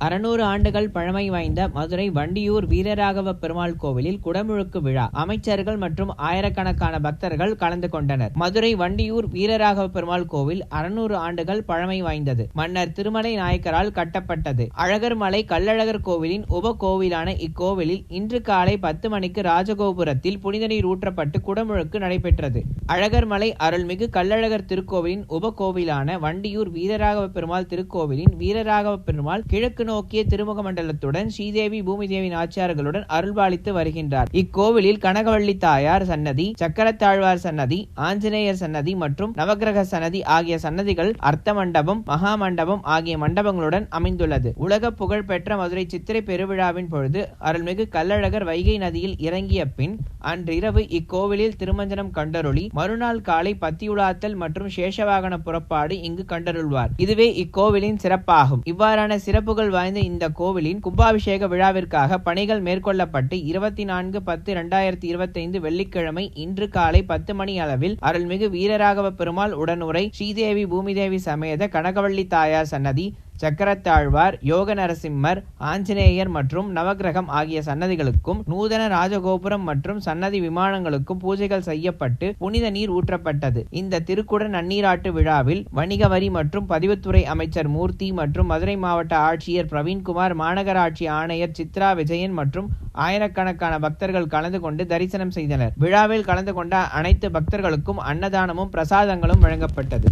அறுநூறு ஆண்டுகள் பழமை வாய்ந்த மதுரை வண்டியூர் வீரராகவ பெருமாள் கோவிலில் குடமுழுக்கு விழா. அமைச்சர்கள் மற்றும் ஆயிரக்கணக்கான பக்தர்கள் கலந்து கொண்டனர். மதுரை வண்டியூர் வீரராகவ பெருமாள் கோவில் அறுநூறு ஆண்டுகள் பழமை வாய்ந்தது. மன்னர் திருமலை நாயக்கரால் கட்டப்பட்டது. அழகர் மலை கள்ளழகர் கோவிலின் உப கோவிலான இக்கோவிலில் இன்று காலை பத்து மணிக்கு ராஜகோபுரத்தில் புனித நீர் ஊற்றப்பட்டு குடமுழுக்கு நடைபெற்றது. அழகர் மலை அருள்மிகு கள்ளழகர் திருக்கோவிலின் உப கோவிலான வண்டியூர் வீரராகவ பெருமாள் திருக்கோவிலின் வீரராகவ பெருமாள் கிழக்கு நோக்கிய திருமுக மண்டலத்துடன் ஸ்ரீதேவி பூமிதேவி ஆச்சாரர்களுடன் அருள்பாலித்து வருகின்றார். இக்கோவிலில் கனகவள்ளி தாயார் சன்னதி சக்கரத்தாழ்வார் சன்னதி ஆஞ்சநேயர் சன்னதி மற்றும் நவக்கிரக சன்னதி ஆகிய சன்னதிகள் அர்த்த மண்டபம் மகா மண்டபம் ஆகிய மண்டபங்களுடன் அமைந்துள்ளது. உலக புகழ் பெற்ற மதுரை சித்திரை பெருவிழாவின் பொழுது அருள்மிகு கள்ளழகர் வைகை நதியில் இறங்கிய பின் அன்றிரவு இக்கோவிலில் திருமஞ்சனம் கண்டருளி மறுநாள் காலை பத்தியுலாத்தல் மற்றும் சேஷவாகன புறப்பாடு இங்கு கண்டருள்வார். இதுவே இக்கோவிலின் சிறப்பாகும். இவ்வாறான சிறப்புகள் வாய்ந்த இந்த கோவிலின் கும்பாபிஷேக விழாவிற்காக பணிகள் மேற்கொள்ளப்பட்டு இருபத்தி நான்கு பத்து இரண்டாயிரத்தி இருபத்தைந்து வெள்ளிக்கிழமை இன்று காலை பத்து மணி அளவில் அருள்மிகு வீரராகவ பெருமாள் உடனுரை ஸ்ரீதேவி பூமிதேவி சமேத கனகவள்ளி தாயார் சன்னதி சக்கரத்தாழ்வார் யோக நரசிம்மர் ஆஞ்சநேயர் மற்றும் நவக்கிரகம் ஆகிய சன்னதிகளுக்கும் நூதன ராஜகோபுரம் மற்றும் சன்னதி விமானங்களுக்கும் பூஜைகள் செய்யப்பட்டு புனித நீர் ஊற்றப்பட்டது. இந்த திருக்குட நன்னீராட்டு விழாவில் வணிக வரி மற்றும் பதிவுத்துறை அமைச்சர் மூர்த்தி மற்றும் மதுரை மாவட்ட ஆட்சியர் பிரவீன்குமார் மாநகராட்சி ஆணையர் சித்ரா விஜயன் மற்றும் ஆயிரக்கணக்கான பக்தர்கள் கலந்து கொண்டு தரிசனம் செய்தனர். விழாவில் கலந்து கொண்ட அனைத்து பக்தர்களுக்கும் அன்னதானமும் பிரசாதங்களும் வழங்கப்பட்டது.